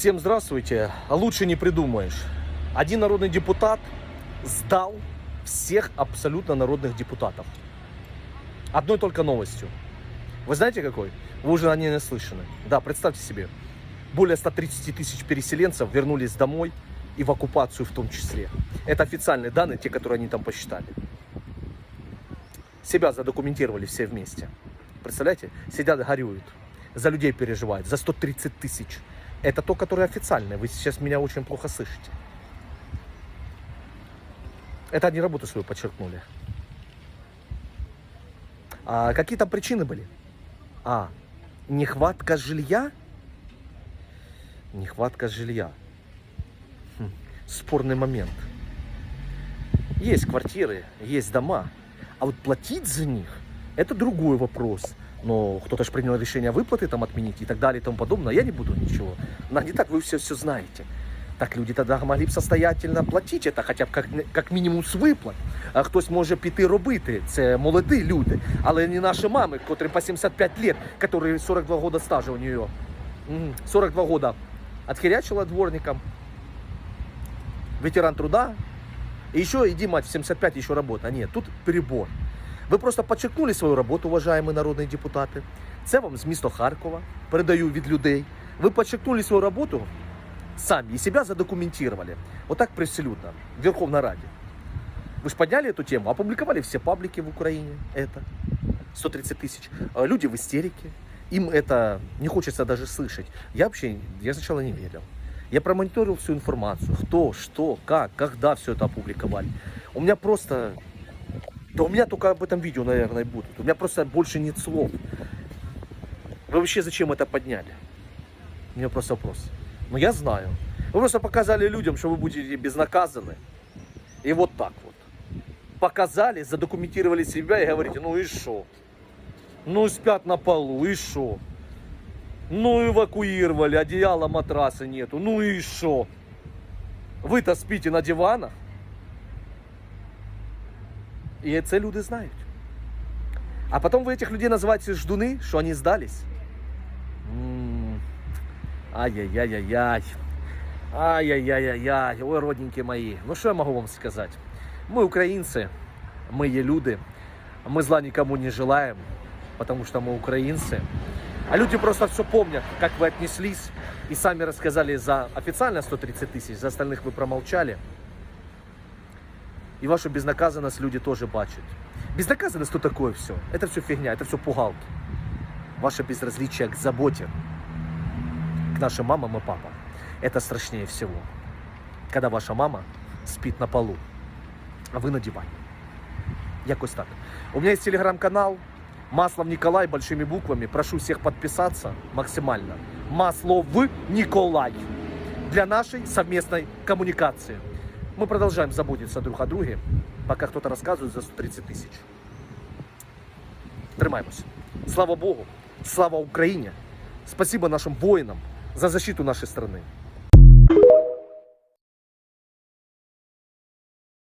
Всем здравствуйте. Лучше не придумаешь. Один народный депутат сдал всех абсолютно народных депутатов. Одной только новостью. Вы знаете какой? Вы уже о ней наслышаны. Да, представьте себе. Более 130 тысяч переселенцев вернулись домой и в оккупацию в том числе. Это официальные данные, те, которые они там посчитали. Себя задокументировали все вместе. Представляете? Сидят, горюют. За людей переживают. За 130 тысяч. Это то, которое официальное. Вы сейчас меня очень плохо слышите. Это они работу свою подчеркнули. А какие там причины были? А, нехватка жилья? Нехватка жилья. Хм, спорный момент. Есть квартиры, есть дома. А вот платить за них, это другой вопрос Но кто-то же принял решение выплаты там отменить и так далее и тому подобное. Я не буду ничего. Но не так, вы все все знаете. Так люди тогда могли б состоятельно платити це хоча б як, як мінімум з виплат. А хтось може піти робити. Це молоді люди, але не наші мами, котрі по 75 лет, які 42 года стажа у нее. М, 42 года отхерячила дворником. Ветеран труда. И еще иди, мать, в 75 еще работа. Нет, тут перебор. Ви просто подчеркнули свою роботу, уважаємо народні депутати. Це вам з міста Харкова. Передаю від людей. Ви подчеркнули свою роботу сами и себя задокументировали. Вот так присолютно, в Верховной Раде. Вы же подняли эту тему, опубликовали все паблики в Украине, это 130 тысяч. А Люди в истерике, им это не хочется даже слышать. Я вообще, я сначала не верил. Я промониторил всю информацию, кто, что, как, когда все это опубликовали. У меня просто, да у меня только об этом видео, наверное, будут. У меня просто больше нет слов. Вы вообще зачем это подняли? У меня просто вопрос. Ну я знаю. Вы просто показали людям, что вы будете безнаказаны. И вот так вот. Показали, задокументировали себя и говорите, ну и что? Ну спят на полу, и что? Ну эвакуировали, одеяла, матраса нету, ну и что? Вы-то спите на диванах? И це люди знають. А потом вы этих людей называете ждуны, что они сдались. М, Ай-яй-яй-яй-яй. Ай-яй-яй-яй-яй. Ой, родненькі мої. Ну що я можу вам сказати? Ми українці, ми є люди. Мы зла никому не желаем, потому что мы украинцы. А люди просто все помнят, как вы отнеслись и сами рассказали за официально 130 тысяч, за остальных вы промолчали. И вашу безнаказанность люди тоже бачат. Безнаказанность, что такое все? Это все фигня, это все пугалки. Ваше безразличие к заботе, к нашим мамам и папам, это страшнее всего. Когда ваша мама спит на полу, а вы на диване. Якось так. У меня есть телеграм-канал Маслов Николай большими буквами. Прошу всех подписаться максимально. Маслов Николай. Для нашей совместной коммуникации. Мы продолжаем заботиться друг о друге, пока кто-то рассказывает за 130 тысяч. Тримаємося. Слава Богу, слава Україні. Спасибо нашим воїнам за защиту нашей страны.